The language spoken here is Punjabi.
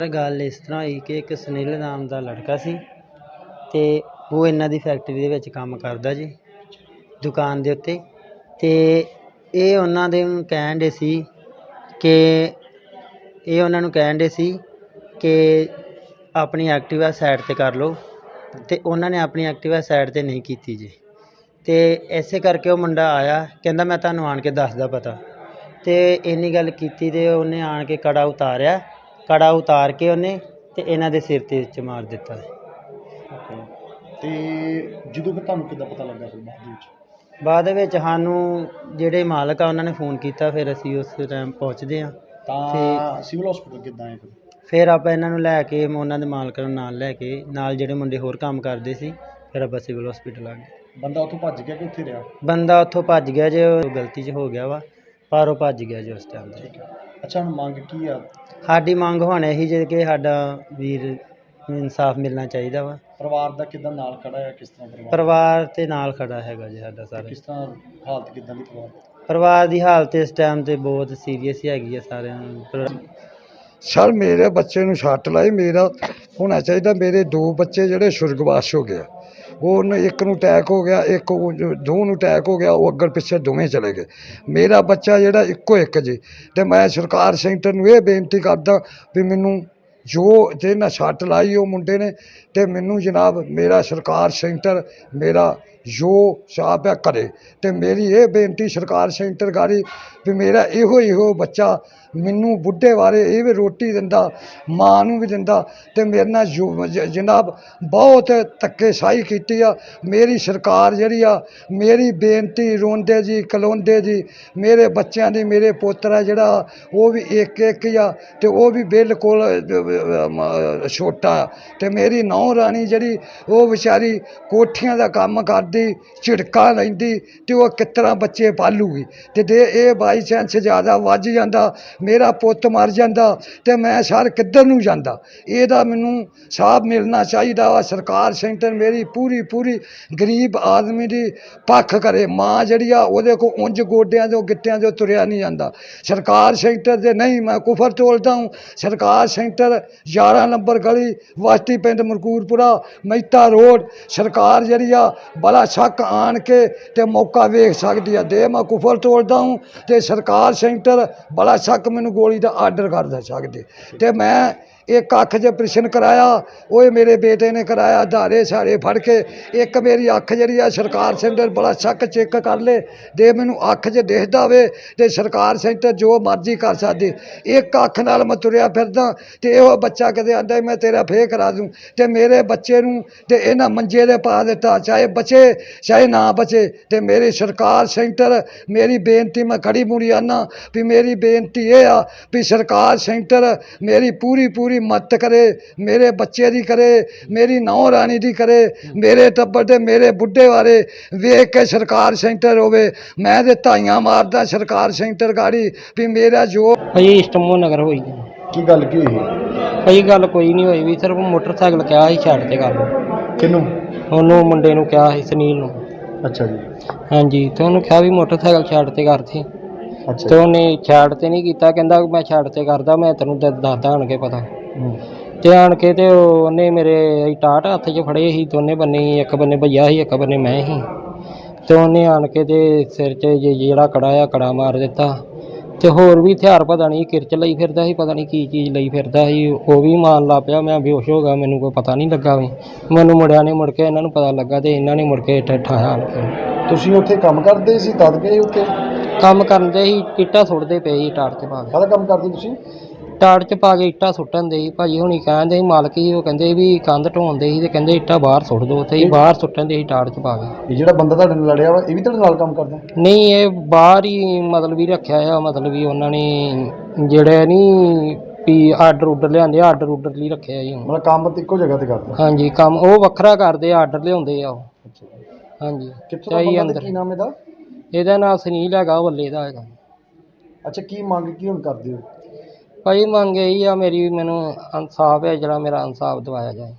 ਸਰ ਗੱਲ ਇਸ ਤਰ੍ਹਾਂ ਹੋਈ ਕਿ ਇੱਕ ਸੁਨੀਲ ਨਾਮ ਦਾ ਲੜਕਾ ਸੀ ਅਤੇ ਉਹ ਇਹਨਾਂ ਦੀ ਫੈਕਟਰੀ ਦੇ ਵਿੱਚ ਕੰਮ ਕਰਦਾ ਜੀ, ਦੁਕਾਨ ਦੇ ਉੱਤੇ। ਅਤੇ ਇਹ ਉਹਨਾਂ ਦੇ ਨੂੰ ਕਹਿਣ ਡੇ ਸੀ ਕਿ, ਇਹ ਉਹਨਾਂ ਨੂੰ ਕਹਿਣ ਡੇ ਸੀ ਕਿ ਆਪਣੀ ਐਕਟਿਵਾ ਸਾਈਡ 'ਤੇ ਕਰ ਲਓ ਅਤੇ ਉਹਨਾਂ ਨੇ ਆਪਣੀ ਐਕਟਿਵਾ ਸਾਈਡ 'ਤੇ ਨਹੀਂ ਕੀਤੀ ਜੀ। ਅਤੇ ਇਸੇ ਕਰਕੇ ਉਹ ਮੁੰਡਾ ਆਇਆ, ਕਹਿੰਦਾ ਮੈਂ ਤੁਹਾਨੂੰ ਆਣ ਕੇ ਦੱਸਦਾ ਪਤਾ। ਅਤੇ ਇੰਨੀ ਗੱਲ ਕੀਤੀ ਅਤੇ ਉਹਨੇ ਆਣ ਕੇ ਕੜਾ ਉਤਾਰਿਆ ਕੜਾ ਉਤਾਰ ਕੇ ਉਹਨੇ ਅਤੇ ਇਹਨਾਂ ਦੇ ਸਿਰ 'ਤੇ ਵਿੱਚ ਮਾਰ ਦਿੱਤਾ। ਤੇ ਜਦੋਂ ਫਿਰ ਤੁਹਾਨੂੰ ਕਿੱਦਾਂ ਪਤਾ ਲੱਗਾ ਫਿਰ ਬਾਅਦ ਵਿੱਚ? ਬਾਅਦ ਵਿੱਚ ਸਾਨੂੰ ਜਿਹੜੇ ਮਾਲਕ ਆ ਉਹਨਾਂ ਨੇ ਫੋਨ ਕੀਤਾ ਫਿਰ ਅਸੀਂ ਉਸ ਟਾਈਮ ਪਹੁੰਚਦੇ ਹਾਂ। ਤਾਂ ਸਿਵਲ ਹਸਪੀਟਲ ਕਿੱਦਾਂ ਆਏ ਫਿਰ? ਫਿਰ ਆਪਾਂ ਇਹਨਾਂ ਨੂੰ ਲੈ ਕੇ ਉਹਨਾਂ ਦੇ ਮਾਲਕਾਂ ਨੂੰ ਨਾਲ ਲੈ ਕੇ ਨਾਲ ਜਿਹੜੇ ਮੁੰਡੇ ਹੋਰ ਕੰਮ ਕਰਦੇ ਸੀ ਫਿਰ ਆਪਾਂ ਸਿਵਲ ਹਸਪੀਟਲ ਆ ਗਏ। ਬੰਦਾ ਉੱਥੋਂ ਭੱਜ ਗਿਆ ਕਿ ਉੱਥੇ ਰਿਹਾ? ਬੰਦਾ ਉੱਥੋਂ ਭੱਜ ਗਿਆ ਜੇ ਉਹ ਗਲਤੀ 'ਚ ਹੋ ਗਿਆ ਵਾ। ਪਰ ਉਹ ਭੱਜ ਗਿਆ ਜੀ ਉਸ ਟਾਈਮ ਤੇ। ਅੱਛਾ ਹੁਣ ਮੰਗ ਕੀ ਆ? ਸਾਡੀ ਮੰਗ ਹੁਣ ਇਹੀ ਜੇ ਕਿ ਸਾਡਾ ਵੀਰ ਨੂੰ ਇਨਸਾਫ ਮਿਲਣਾ ਚਾਹੀਦਾ ਵਾ। ਪਰਿਵਾਰ ਦਾ ਕਿੱਦਾਂ ਨਾਲ ਖੜਾ ਹੈ ਕਿਸ ਤਰ੍ਹਾਂ ਪਰਿਵਾਰ? ਪਰਿਵਾਰ ਤੇ ਨਾਲ ਖੜਾ ਹੈਗਾ ਜੀ ਸਾਡਾ ਸਾਰਾ। ਕਿਸ ਤਰ੍ਹਾਂ ਹਾਲਤ ਕਿੱਦਾਂ ਦੀ ਪਰਿਵਾਰ? ਦੀ? ਪਰਿਵਾਰ ਦੀ ਹਾਲਤ ਇਸ ਟਾਈਮ ਤੇ ਬਹੁਤ ਸੀਰੀਅਸ ਹੈਗੀ ਆ ਸਾਰਿਆਂ ਨੂੰ। ਪਰ- ਸਰ ਮੇਰੇ ਬੱਚੇ ਨੂੰ ਸੱਟ ਲਾਈ ਮੇਰਾ ਹੋਣਾ ਚਾਹੀਦਾ ਮੇਰੇ ਦੋ ਬੱਚੇ ਜਿਹੜੇ ਸੁਰਗਵਾਸ ਹੋ ਗਏ ਉਹਨੇ ਇੱਕ ਨੂੰ ਅਟੈਕ ਹੋ ਗਿਆ, ਇੱਕ ਉਹ ਦੋ ਨੂੰ ਅਟੈਕ ਹੋ ਗਿਆ, ਉਹ ਅੱਗੜ ਪਿੱਛੇ ਦੋਵੇਂ ਚਲੇ ਗਏ। ਮੇਰਾ ਬੱਚਾ ਜਿਹੜਾ ਇੱਕੋ ਇੱਕ ਜੀ। ਤੇ ਮੈਂ ਸਰਕਾਰ ਸੈਂਟਰ ਨੂੰ ਇਹ ਬੇਨਤੀ ਕਰਦਾ ਵੀ ਮੈਨੂੰ ਜੋ ਜਿਹਨਾਂ ਸੱਟ ਲਾਈ ਉਹ ਮੁੰਡੇ ਨੇ, ਤੇ ਮੈਨੂੰ ਜਨਾਬ ਮੇਰਾ ਸਰਕਾਰ ਸੈਂਟਰ, ਮੇਰਾ ਜੋ ਸਾਹਬ ਹੈ, ਕਰੇ। ਅਤੇ ਮੇਰੀ ਇਹ ਬੇਨਤੀ ਸਰਕਾਰ ਸੈਂਟਰ ਗਾੜੀ ਵੀ ਮੇਰਾ ਇਹੋ ਇਹੋ ਬੱਚਾ ਮੈਨੂੰ ਬੁੱਢੇ ਬਾਰੇ ਇਹ ਵੀ ਰੋਟੀ ਦਿੰਦਾ, ਮਾਂ ਨੂੰ ਵੀ ਦਿੰਦਾ ਅਤੇ ਮੇਰੇ ਨਾਲ ਜੋ- ਜਨਾਬ ਬਹੁਤ ਧੱਕੇਸ਼ਾਹੀ ਕੀਤੀ ਆ। ਮੇਰੀ ਸਰਕਾਰ ਜਿਹੜੀ ਆ, ਮੇਰੀ ਬੇਨਤੀ ਰੋਂਦੇ ਜੀ, ਕਲੋਂਦੇ ਜੀ, ਮੇਰੇ ਬੱਚਿਆਂ ਦੀ, ਮੇਰੇ ਪੋਤਰਾ ਜਿਹੜਾ, ਉਹ ਵੀ ਇੱਕ ਇੱਕ ਆ ਅਤੇ ਉਹ ਵੀ ਬਿਲਕੁਲ ਛੋਟਾ ਆ। ਤੇ ਮੇਰੀ ਨੌ ਰਾਣੀ ਜਿਹੜੀ, ਉਹ ਵਿਚਾਰੀ ਕੋਠੀਆਂ ਦਾ ਕੰਮ ਕਰਦੀ ਝਿੜਕਾ ਲੈਂਦੀ ਤੇ ਉਹ ਕਿਸ ਤਰ੍ਹਾਂ ਬੱਚੇ ਪਾਲੂਗੀ? ਤੇ ਜੇ ਇਹ ਬਾਈ ਚਾਂਸ ਜ਼ਿਆਦਾ ਵੱਜ ਜਾਂਦਾ, ਮੇਰਾ ਪੁੱਤ ਮਰ ਜਾਂਦਾ ਤੇ ਮੈਂ ਸਰ ਕਿੱਧਰ ਨੂੰ ਜਾਂਦਾ? ਇਹਦਾ ਮੈਨੂੰ ਸਾਹਬ ਮਿਲਣਾ ਚਾਹੀਦਾ ਵਾ। ਸਰਕਾਰ ਸੈਂਟਰ ਮੇਰੀ ਪੂਰੀ ਪੂਰੀ ਗਰੀਬ ਆਦਮੀ ਦੀ ਪੱਖ ਕਰੇ। ਮਾਂ ਜਿਹੜੀ ਆ, ਉਹਦੇ ਕੋ ਉਂਝ ਗੋਡਿਆਂ ਤੋਂ ਗਿੱਟਿਆਂ ਤੋਂ ਤੁਰਿਆ ਨਹੀਂ ਜਾਂਦਾ। ਸਰਕਾਰ ਸੈਂਟਰ ਦੇ ਨਹੀਂ, ਮੈਂ ਕੁਫਰ ਤੋਲਦਾ ਹੂੰ। ਸਰਕਾਰ ਸੈਂਟਰ 11 ਨੰਬਰ ਗਲੀ ਵਾਸਤੀ ਪਿੰਡ ਮਰਕੂਰਪੁਰਾ, ਮਹਿਤਾ ਰੋਡ। ਸਰਕਾਰ ਜਿਹੜੀ ਆ ਬੜਾ ਸ਼ੱਕ ਆਣ ਕੇ ਤੇ ਮੌਕਾ ਵੇਖ ਸਕਦੀ ਆ। ਦੇ ਮੈਂ ਕੁਫਰ ਤੋੜਦਾ ਹੂੰ ਤੇ ਸਰਕਾਰ ਸੈਂਟਰ ਬੜਾ ਸ਼ੱਕ ਮੈਨੂੰ ਗੋਲੀ ਦਾ ਆਰਡਰ ਕਰ ਦੇ ਸਕਦੀ। ਤੇ ਮੈਂ ਇੱਕ ਅੱਖ 'ਚ ਆਪਰੇਸ਼ਨ ਕਰਾਇਆ ਉਹ ਮੇਰੇ ਬੇਟੇ ਨੇ ਕਰਾਇਆ, ਧਾਰੇ ਸਾਰੇ ਫੜ ਕੇ, ਇੱਕ ਮੇਰੀ ਅੱਖ ਜਿਹੜੀ ਆ ਸਰਕਾਰ ਸੈਂਟਰ ਬੜਾ ਸ਼ੱਕ ਚੈੱਕ ਕਰ ਲੇ ਜੇ ਮੈਨੂੰ ਅੱਖ 'ਚ ਦਿਖਦਾ ਵੇ, ਤੇ ਸਰਕਾਰ ਸੈਂਟਰ ਜੋ ਮਰਜ਼ੀ ਕਰ ਸਕਦੀ। ਇੱਕ ਅੱਖ ਨਾਲ ਮੈਂ ਤੁਰਿਆ ਫਿਰਦਾ, ਤੇ ਇਹੋ ਬੱਚਾ ਕਦੇ ਆਂਦਾ ਮੈਂ ਤੇਰਾ ਫੇਰ ਕਰਾ ਦੂੰ, ਤੇ ਮੇਰੇ ਬੱਚੇ ਨੂੰ, ਤੇ ਇਹਨਾਂ ਮੰਜੇ ਦੇ ਪਾ ਦਿੱਤਾ, ਚਾਹੇ ਬਚੇ, ਚਾਹੇ ਨਾ ਬਚੇ, ਤੇ ਮੇਰੀ ਸਰਕਾਰ ਸੈਂਟਰ, ਮੇਰੀ ਬੇਨਤੀ ਮੈਂ ਖੜੀ ਮੁੜੀ ਆਨਾ ਵੀ ਮੇਰੀ ਬੇਨਤੀ ਇਹ ਆ ਵੀ ਸਰਕਾਰ ਸੈਂਟਰ ਮੇਰੀ ਪੂਰੀ ਪੂਰੀ ਮਦਦ ਕਰੇ ਮੇਰੇ ਬੱਚੇ ਦੀ ਕਰੇ ਮੇਰੀ ਨੌ ਰਾਣੀ ਦੀ ਕਰੇ ਮੇਰੇ ਟੱਬਰ ਤੇ ਮੇਰੇ ਬੁੱਢੇ ਬਾਰੇ ਵੇਖ ਕੇ ਸਰਕਾਰ ਸੈਂਟਰ ਹੋਵੇ। ਮੈਂ ਤੇ ਧਾਈਆਂ ਮਾਰਦਾ ਸਰਕਾਰ ਸੈਂਟਰ ਗਾੜੀ ਵੀ ਮੇਰਾ ਜੋ ਭਾਈ ਇਸਟਮੋ ਨਗਰ ਹੋਈ। ਕੀ ਗੱਲ ਕੀ ਹੋਈ? ਭਾਈ ਗੱਲ ਕੋਈ ਨਹੀਂ ਹੋਈ ਵੀ ਸਿਰਫ ਮੋਟਰਸਾਈਕਲ ਕਿਹਾ ਸੀ ਛੱਡ ਤੇ ਕਰ ਲਓ ਕਿਹਨੂੰ? ਉਹਨੂੰ ਮੁੰਡੇ ਨੂੰ ਕਿਹਾ ਸੀ ਸੁਨੀਲ ਨੂੰ। ਅੱਛਾ ਜੀ। ਹਾਂਜੀ ਤੇ ਉਹਨੂੰ ਕਿਹਾ ਵੀ ਮੋਟਰਸਾਈਕਲ ਛੱਡ ਤੇ ਕਰਤੀ ਅੱਛਾ ਤੇ ਉਹਨੇ ਛੱਡ ਤੇ ਨਹੀਂ ਕੀਤਾ ਕਹਿੰਦਾ ਮੈਂ ਛੱਡ ਤੇ ਕਰਦਾ ਮੈਂ ਤੈਨੂੰ ਦ- ਦੱਸਦਾ ਆਣ ਕੇ ਪਤਾ। ਤੇ ਆਣ ਕੇ ਤੇ ਉਹ- ਉਹਨੇ ਮੇਰੇ ਟਾਟ ਹੱਥ 'ਚ ਫੜੇ ਸੀ ਦੋਨੇ ਬੰਨੇ ਇੱਕ ਬੰਨੇ ਭਈਆ ਸੀ ਇੱਕ ਬੰਨੇ ਮੈਂ ਸੀ। ਤੇ ਉਹਨੇ ਆਣ ਕੇ ਤੇ ਸਿਰ 'ਚ ਜੇ- ਜਿਹੜਾ ਕੜਾ ਆ ਕੜਾ ਮਾਰ ਦਿੱਤਾ। ਤੇ ਹੋਰ ਵੀ ਹਥਿਆਰ ਪਤਾ ਨਹੀਂ ਕਿਰਚ ਲਈ ਫਿਰਦਾ ਸੀ ਪਤਾ ਨਹੀਂ ਕੀ ਚੀਜ਼ ਲਈ ਫਿਰਦਾ ਸੀ। ਉਹ ਵੀ ਮਾਰਨ ਲੱਗ ਪਿਆ ਮੈਂ ਬੇਹੋਸ਼ ਹੋ ਗਿਆ ਮੈਨੂੰ ਕੋਈ ਪਤਾ ਨਹੀਂ ਲੱਗਾ ਵੀ। ਮੈਨੂੰ ਮੁੰਡਿਆਂ ਨੇ ਮੁੜ ਕੇ ਇਹਨਾਂ ਨੂੰ ਪਤਾ ਲੱਗਾ ਤੇ ਇਹਨਾਂ ਨੇ ਮੁੜ ਕੇ ਠ- ਠਾਇਆ ਆਣ ਕੇ। ਤੁਸੀਂ ਉੱਥੇ ਕੰਮ ਕਰਦੇ ਸੀ ਤਦ ਗਏ ਉੱਥੇ? ਕੰਮ ਕਰਨ ਦੇ ਸੀ ਇੱਟਾਂ ਸੁੱਟਦੇ ਪਏ ਸੀ ਟਾਟ ਤੇ ਪਾ ਕੇ। ਕਾਹਦਾ ਕੰਮ ਕਰਦੇ ਤੁਸੀਂ? ਟਾੜ ਚ ਪਾ ਕੇ ਇੱਟਾਂ ਸੁੱਟਣ ਦੇ ਸੀ। ਭਾਜੀ ਹੁਣੀ ਕਹਿੰਦੇ ਸੀ ਮਾਲਕ ਸੀ ਉਹ ਕਹਿੰਦੇ ਵੀ ਕੰਧ ਢਾਉਂਦੇ ਸੀ ਤੇ ਕਹਿੰਦੇ ਇੱਟਾਂ ਬਾਹਰ ਸੁੱਟ ਦੋ ਤੇ ਅਸੀਂ ਬਾਹਰ ਸੁੱਟਣ ਦੇ ਸੀ ਟਾੜ ਚ ਪਾ ਕੇ। ਇਹ ਜਿਹੜਾ ਬੰਦਾ ਤੁਹਾਡੇ ਨਾਲ ਲੜਿਆ ਵਾ ਇਹ ਵੀ ਤੁਹਾਡੇ ਨਾਲ ਕੰਮ ਕਰਦਾ? ਨਹੀਂ ਇਹ ਬਾਹਰ ਹੀ ਮਤਲਬ ਵੀ ਰੱਖਿਆ ਆ ਮਤਲਬ ਵੀ ਉਹਨਾਂ ਨੇ ਜਿਹੜੇ ਨਹੀਂ ਵੀ ਆਰਡਰ ਉਡਰ ਲਿਆਂਦੇ ਆਰਡਰ ਉਡਰ ਲਈ ਰੱਖਿਆ ਜੀ ਹੁਣ। ਮਤਲਬ ਕੰਮ ਤੇ ਇੱਕੋ ਜਗ੍ਹਾ ਤੇ ਕਰਦਾ? ਹਾਂਜੀ ਕੰਮ ਉਹ ਵੱਖਰਾ ਕਰਦੇ ਆਰਡਰ ਲਿਆਉਂਦੇ ਆ ਉਹ। ਅੱਛਾ ਹਾਂਜੀ ਕਿੱਥੋਂ ਦਾ ਚਾਹੀ ਬੰਦਾ ਅੰਦਰ। ਤੇ ਕੀ ਨਾਮ ਇਹਦਾ? ਇਹਦਾ ਨਾਂ ਸੁਨੀਲ ਹੈਗਾ ਉਹ ਵੱਲੇ ਦਾ ਹੈਗਾ। ਅੱਛਾ ਕੀ ਮੰਗ ਕੀ ਹੁਣ ਕਰਦੇ ਹੋ? ਭਾਈ ਮੰਗ ਇਹੀ ਆ ਮੇਰੀ ਮੈਨੂੰ ਇਨਸਾਫ ਹੈ ਜਿਹੜਾ ਮੇਰਾ ਇਨਸਾਫ ਦਿਵਾਇਆ ਜਾਏ।